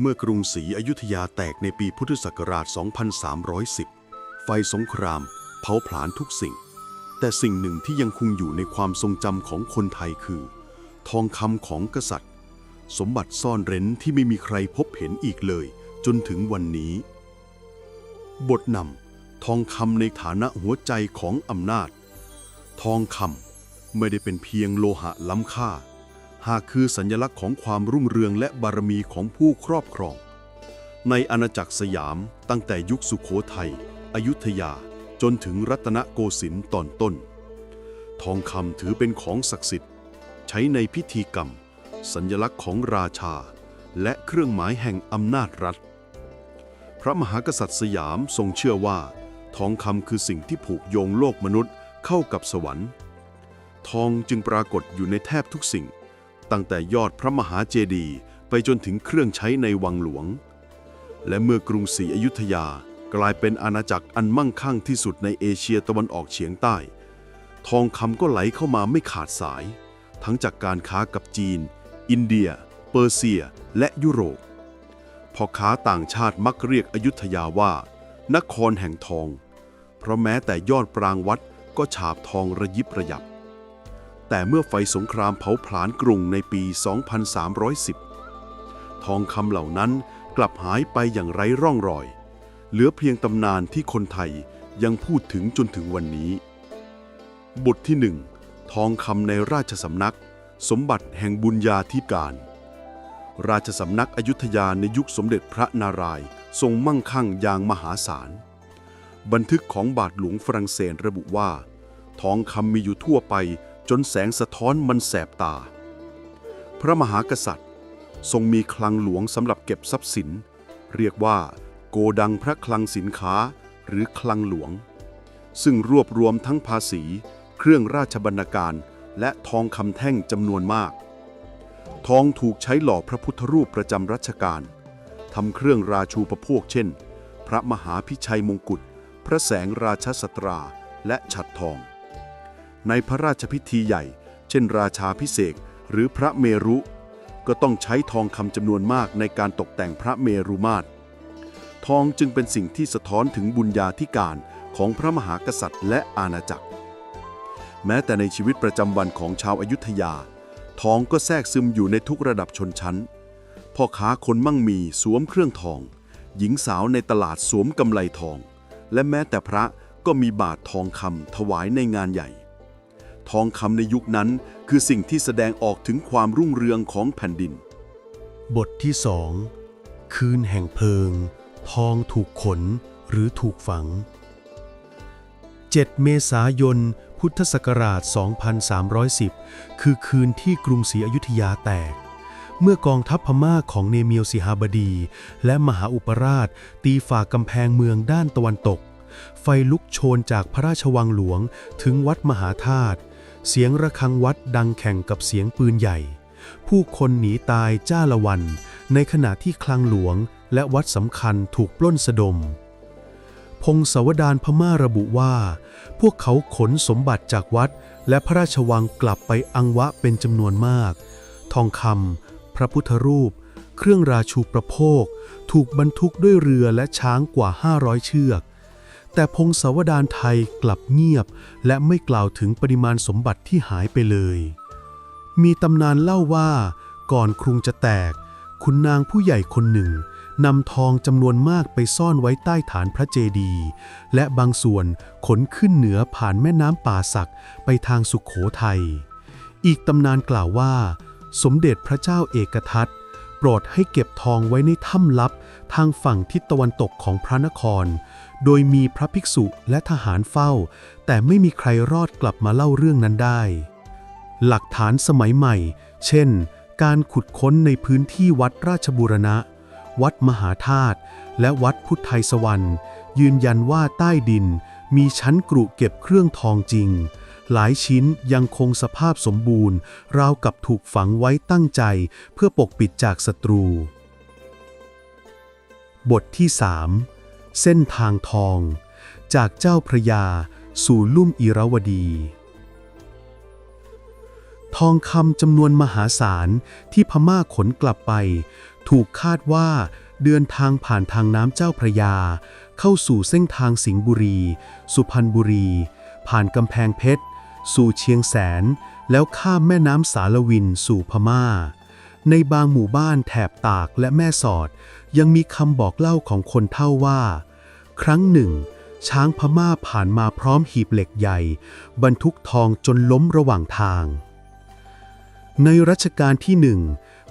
เมื่อกรุงศรีอยุธยาแตกในปีพุทธศักราช 2310 ไฟสงคราม เผาผลาญทุกสิ่ง แต่สิ่งหนึ่งที่ยังคงอยู่ในความทรงจำของคนไทยคือ ทองคำของกษัตริย์ สมบัติซ่อนเร้นที่ไม่มีใครพบเห็นอีกเลย จนถึงวันนี้ บทนำทองคำในฐานะหัวใจของอำนาจ ทองคำไม่ได้เป็นเพียงโลหะล้ำค่า หากคือสัญลักษณ์ของความรุ่งเรืองและบารมีของผู้ครอบครอง ในอาณาจักรสยามตั้งแต่ยุคสุขโขทัย อยุธยา จนถึงรัตนโกสินทร์ตอนต้น ทองคำถือเป็นของศักดิ์สิทธิ์ ใช้ในพิธีกรรม สัญลักษณ์ของราชา และเครื่องหมายแห่งอำนาจรัฐ พระมหากษัตริย์สยามทรงเชื่อว่า ทองคำคือสิ่งที่ผูกโยงโลกมนุษย์เข้ากับสวรรค์ ทองจึงปรากฏอยู่ในแทบทุกสิ่ง ตั้งแต่ยอดพระมหาเจดีย์ไปจนถึงเครื่องใช้ในวังหลวง และเมื่อกรุงศรีอยุธยากลายเป็นอาณาจักรอันมั่งคั่งที่สุดในเอเชียตะวันออกเฉียงใต้ ทองคำก็ไหลเข้ามาไม่ขาดสาย ทั้งจากการค้ากับจีน อินเดีย เปอร์เซีย และยุโรปพ่อค้าต่างชาติมักเรียกอยุธยาว่า นครแห่งทอง เพราะแม้แต่ยอดปรางวัดก็ฉาบทองระยิบระยับ แต่เมื่อไฟสงครามเผาผลาญกรุงในปี 2310 ทองคำเหล่านั้นกลับหายไปอย่างไร้ร่องรอย เหลือเพียงตำนานที่คนไทยยังพูดถึงจนถึงวันนี้ บทที่หนึ่งทองคำในราชสำนัก สมบัติแห่งบุญญาธิการ ราชสำนักอยุธยาในยุคสมเด็จพระนารายณ์ทรงมั่งคั่งอย่างมหาศาล บันทึกของบาทหลวงฝรั่งเศสระบุว่า ทองคำมีอยู่ทั่วไป จนแสงสะท้อนมันแสบตา พระมหากษัตริย์ ทรงมีคลังหลวงสำหรับเก็บทรัพย์สิน เรียกว่า โกดังพระคลังสินค้าหรือคลังหลวง ซึ่งรวบรวมทั้งภาษี เครื่องราชบรรณาการ และทองคำแท่งจำนวนมาก ทองถูกใช้หล่อพระพุทธรูปประจำรัชกาลทำเครื่องราชูปโภคเช่น พระมหาพิชัยมงกุฎพระแสงราชสตราและฉัดทอง ในพระราชพิธีใหญ่ เช่นราชาพิเศษหรือพระเมรุ ก็ต้องใช้ทองคำจำนวนมากในการตกแต่งพระเมรุมาตร ทองจึงเป็นสิ่งที่สะท้อนถึงบุญญาธิการของพระมหากษัตริย์และอาณาจักร แม้แต่ในชีวิตประจำวันของชาวอายุทยา ทองก็แทรกซึมอยู่ในทุกระดับชนชั้น พ่อค้าคนมั่งมีสวมเครื่องทอง หญิงสาวในตลาดสวมกำไลทอง และแม้แต่พระก็มีบาททองคำถวายในงานใหญ่ ทองคำในยุคนั้น คือสิ่งที่แสดงออกถึงความรุ่งเรืองของแผ่นดิน บทที่สองคืนแห่งเพลิง ทองถูกขนหรือถูกฝัง 7 เมษายน พุทธศักราช 2310 คือคืนที่กรุงศรีอยุธยาแตก เมื่อกองทัพพม่าของเนเมียวสิฮาบดี และมหาอุปราช ตีฝ่ากำแพงเมืองด้านตะวันตก ไฟลุกโชนจากพระราชวังหลวงถึงวัดมหาธาตุ เสียงระฆังวัดดังแข่งกับเสียงปืนใหญ่ ผู้คนหนีตายจ้าละวัน ในขณะที่คลังหลวงและวัดสำคัญถูกปล้นสะดม พงศาวดารพม่าระบุว่า พวกเขาขนสมบัติจากวัดและพระราชวังกลับไปอังวะเป็นจำนวนมาก ทองคำพระพุทธรูป เครื่องราชูประโภค ถูกบรรทุกด้วยเรือและช้างกว่า 500 เชือก แต่พงศาวดารไทยกลับเงียบ และไม่กล่าวถึงปริมาณสมบัติที่หายไปเลย มีตำนานเล่าว่า ก่อนกรุงจะแตก คุณนางผู้ใหญ่คนหนึ่งนำทองจำนวนมากไปซ่อนไว้ใต้ฐานพระเจดีย์และบางส่วนขนขึ้นเหนือผ่านแม่น้ำป่าสักไปทางสุขโขทัย อีกตำนานกล่าวว่า สมเด็จพระเจ้าเอกทัต โปรดให้เก็บทองไว้ในถ้ำลับทางฝั่งทิศตะวันตกของพระนคร โดยมีพระภิกษุและทหารเฝ้า แต่ไม่มีใครรอดกลับมาเล่าเรื่องนั้นได้ หลักฐานสมัยใหม่ เช่น การขุดค้นในพื้นที่วัดราชบูรณะ วัดมหาธาตุและวัดพุทธไทยสวรรค์ ยืนยันว่าใต้ดินมีชั้นกรุเก็บเครื่องทองจริง หลายชิ้นยังคงสภาพสมบูรณ์ ราวกับถูกฝังไว้ตั้งใจ เพื่อปกปิดจากศัตรู บทที่ 3 เส้นทางทอง จากเจ้าพระยา สู่ลุ่มอิรวดีทองคำจำนวนมหาศาลที่พม่าขนกลับไป ถูกคาดว่าเดินทางผ่านทางน้ำเจ้าพระยา เข้าสู่เส้นทางสิงห์บุรี สุพรรณบุรี ผ่านกำแพงเพชร สู่เชียงแสน แล้วข้ามแม่น้ำสารวินสู่พม่า ในบางหมู่บ้านแถบตากและแม่สอด ยังมีคำบอกเล่าของคนเท่าว่า ครั้งหนึ่ง ช้างพม่าผ่านมาพร้อมหีบเหล็กใหญ่ บรรทุกทองจนล้มระหว่างทาง ในรัชกาลที่หนึ่ง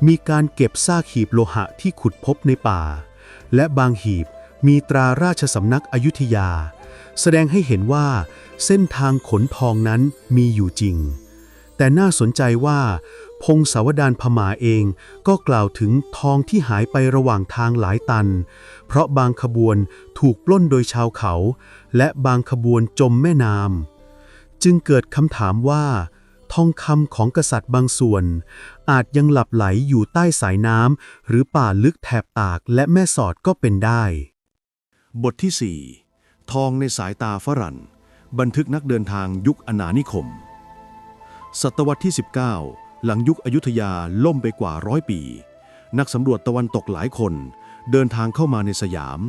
มีการเก็บซากหีบโลหะที่ขุดพบในป่า และบางหีบมีตราราชสำนักอยุธยา แสดงให้เห็นว่าเส้นทางขนทองนั้นมีอยู่จริง แต่น่าสนใจว่า พงศาวดารพมาเองก็กล่าวถึงทองที่หายไประหว่างทางหลายตัน เพราะบางขบวนถูกปล้นโดยชาวเขา และบางขบวนจมแม่น้ำจึงเกิดคำถามว่า ทองคำของกษัตริย์บางส่วน อาจยังหลับไหลอยู่ใต้สายน้ำหรือป่าลึกแถบตากและแม่สอดก็เป็นได้ บทที่ 4 ทองในสายตาฝรั่ง บันทึกนักเดินทางยุคอนานิคม ศตวรรษที่ 19 หลังยุคอยุธยาล่มไปกว่าร้อยปี นักสำรวจตะวันตกหลายคน เดินทางเข้ามาในสยาม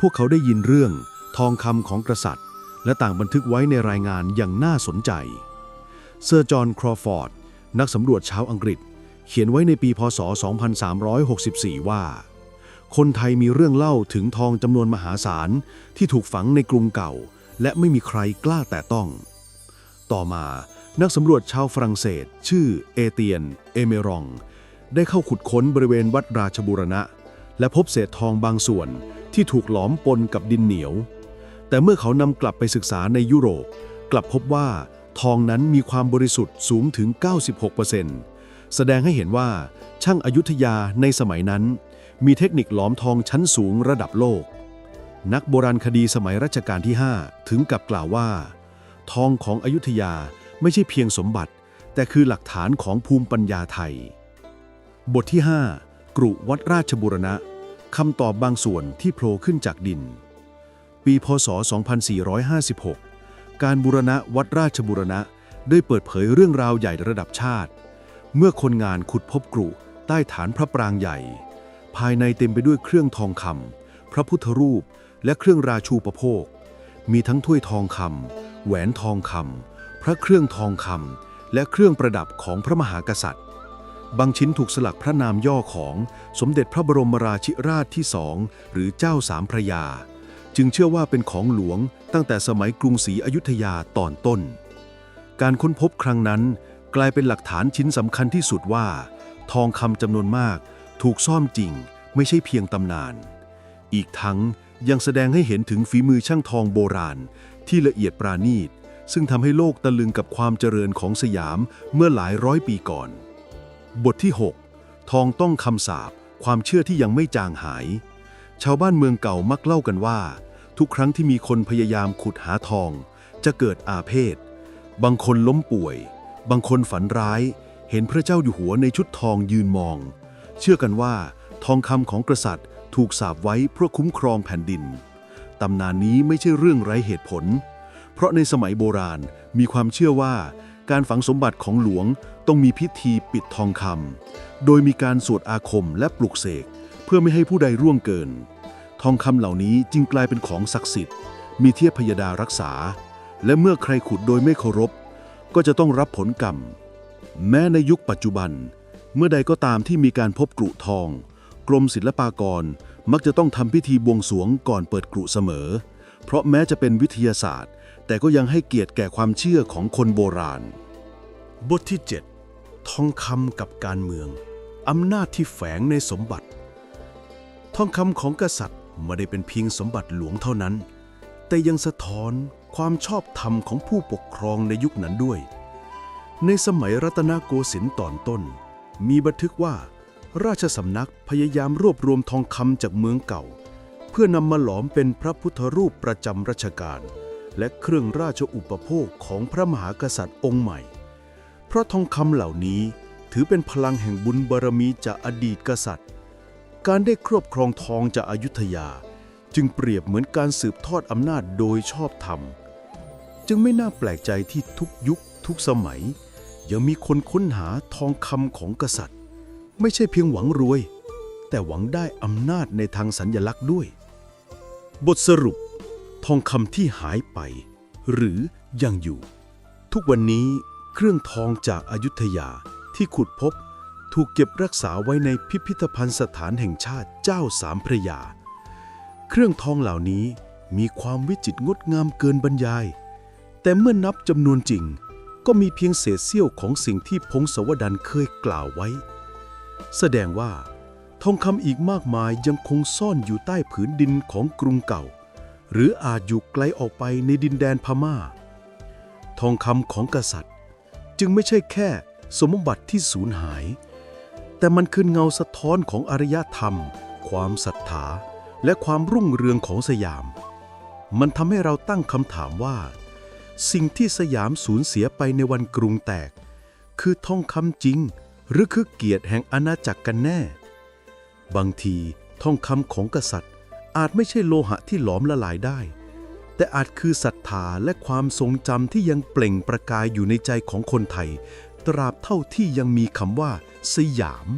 พวกเขาได้ยินเรื่องทองคำของกษัตริย์ และต่างบันทึกไว้ในรายงานอย่างน่าสนใจ เซอร์จอห์นครอฟอร์ด นักสำรวจชาวอังกฤษ เขียนไว้ในปีพศ 2364 ว่า คนไทยมีเรื่องเล่าถึงทองจำนวนมหาศาลที่ถูกฝังในกรุงเก่า และไม่มีใครกล้าแตะต้อง ต่อมานักสำรวจชาวฝรั่งเศส ชื่อเอเตียน เอเมรอง ได้เข้าขุดค้นบริเวณวัดราชบูรณะ และพบเศษทองบางส่วนที่ถูกหลอมปนกับดินเหนียว แต่เมื่อเขานำกลับไปศึกษาในยุโรป กลับพบว่าทองนั้นมีความบริสุทธิ์สูงถึง 96%แสดงให้เห็นว่าช่างอายุทยาในสมัยนั้น มีเทคนิคหลอมทองชั้นสูงระดับโลก นักโบราณคดีสมัยรัชกาลที่ 5 ถึงกับกล่าวว่า ทองของอยุธยาไม่ใช่เพียงสมบัติ แต่คือหลักฐานของภูมิปัญญาไทย บทที่ 5 กรุวัดราชบุรณะคำตอบบางส่วนที่โผล่ขึ้นจากดิน ปีพศ 2456 การบูรณะวัดราชบุรณะได้เปิดเผยเรื่องราวใหญ่ระดับชาติ เมื่อคนงานขุดพบกรุใต้ฐานพระปรางใหญ่ ภายในเต็มไปด้วยเครื่องทองคำพระพุทธรูป และเครื่องราชูปโภค มีทั้งถ้วยทองคำแหวนทองคำพระเครื่องทองคำและเครื่องประดับของพระมหากษัตริย์ บางชิ้นถูกสลักพระนามย่อของสมเด็จพระบรมราชิราชที่สองหรือเจ้าสามพระยา จึงเชื่อว่าเป็นของหลวงตั้งแต่สมัยกรุงศรีอยุธยาตอนต้น การค้นพบครั้งนั้นกลายเป็นหลักฐานชิ้นสำคัญที่สุดว่า ทองคำจำนวนมาก ถูกซ่อมจริงไม่ใช่เพียงตำนาน อีกทั้งยังแสดงให้เห็นถึงฝีมือช่างทองโบราณ ที่ละเอียดปราณีต ซึ่งทำให้โลกตะลึงกับความเจริญของสยามเมื่อหลายร้อยปีก่อน บทที่ 6 ทองต้องคำสาปความเชื่อที่ยังไม่จางหาย ชาวบ้านเมืองเก่ามักเล่ากันว่า ทุกครั้งที่มีคนพยายามขุดหาทอง จะเกิดอาเพศ บางคนล้มป่วย บางคนฝันร้าย เห็นพระเจ้าอยู่หัวในชุดทองยืนมอง เชื่อกันว่าทองคำของกษัตริย์ถูกสาปไว้เพื่อคุ้มครองแผ่นดิน ตำนานนี้ไม่ใช่เรื่องไร้เหตุผล เพราะในสมัยโบราณมีความเชื่อว่าการฝังสมบัติของหลวงต้องมีพิธีปิดทองคำ โดยมีการสวดอาคมและปลุกเสก เพื่อไม่ให้ผู้ใดร่วงเกิน ทองคำเหล่านี้จึงกลายเป็นของศักดิ์สิทธิ์ มีเทียบพยดารักษา และเมื่อใครขุดโดยไม่เคารพ ก็จะต้องรับผลกรรม แม้ในยุคปัจจุบัน เมื่อใดก็ตามที่มีการพบกรุทอง กรมศิลปากรมักจะต้องทำพิธีบวงสวงก่อนเปิดกรุเสมอ เพราะแม้จะเป็นวิทยาศาสตร์ แต่ก็ยังให้เกียรติแก่ความเชื่อของคนโบราณ บทที่ 7 ทองคำกับการเมืองอำนาจที่แฝงในสมบัติ ทองคำของกษัตริย์ไม่ได้เป็นเพียงสมบัติหลวงเท่านั้น แต่ยังสะท้อนความชอบธรรมของผู้ปกครองในยุคนั้นด้วย ในสมัยรัตนโกสินทร์ตอนต้น มีบันทึกว่า ราชสำนักพยายามรวบรวมทองคำจากเมืองเก่า เพื่อนำมาหลอมเป็นพระพุทธรูปประจำรัชกาลและเครื่องราชอุปโภคของพระมหากษัตริย์องค์ใหม่ เพราะทองคำเหล่านี้ถือเป็นพลังแห่งบุญบารมีจากอดีตกษัตริย์ การได้ครอบครองทองจากอายุทยา จึงเปรียบเหมือนการสืบทอดอำนาจโดยชอบธรรม จึงไม่น่าแปลกใจที่ทุกยุคทุกสมัย ยังมีคนค้นหาทองคำของกษัตริย์ ไม่ใช่เพียงหวังรวย แต่หวังได้อำนาจในทางสัญญลักษณ์ด้วย บทสรุป ทองคำที่หายไป หรือยังอยู่ ทุกวันนี้เครื่องทองจากอายุทยาที่ขุดพบ ถูกเก็บรักษาไว้ในพิพิธภัณฑ์สถานแห่งชาติเจ้าสามพระยา เครื่องทองเหล่านี้มีความวิจิตรงดงามเกินบรรยาย แต่เมื่อนับจำนวนจริง ก็มีเพียงเศษเสี้ยวของสิ่งที่พงศวดารเคยกล่าวไว้ แสดงว่า ทองคำอีกมากมายยังคงซ่อนอยู่ใต้ผืนดินของกรุงเก่า หรืออาจอยู่ไกลออกไปในดินแดนพม่า ทองคำของกษัตริย์ จึงไม่ใช่แค่สมบัติที่สูญหาย แต่มันคือเงาสะท้อนของอารยธรรม ความศรัทธาและความรุ่งเรืองของสยาม มันทำให้เราตั้งคำถามว่า สิ่งที่สยามสูญเสียไปในวันกรุงแตก คือทองคำจริง หรือคือเกียรติแห่งอาณาจักรกันแน่ บางทีทองคำของกษัตริย์ อาจไม่ใช่โลหะที่หลอมละลายได้ แต่อาจคือศรัทธาและความทรงจำที่ยังเปล่งประกายอยู่ในใจของคนไทย ตราบเท่าที่ยังมีคำว่า สยาม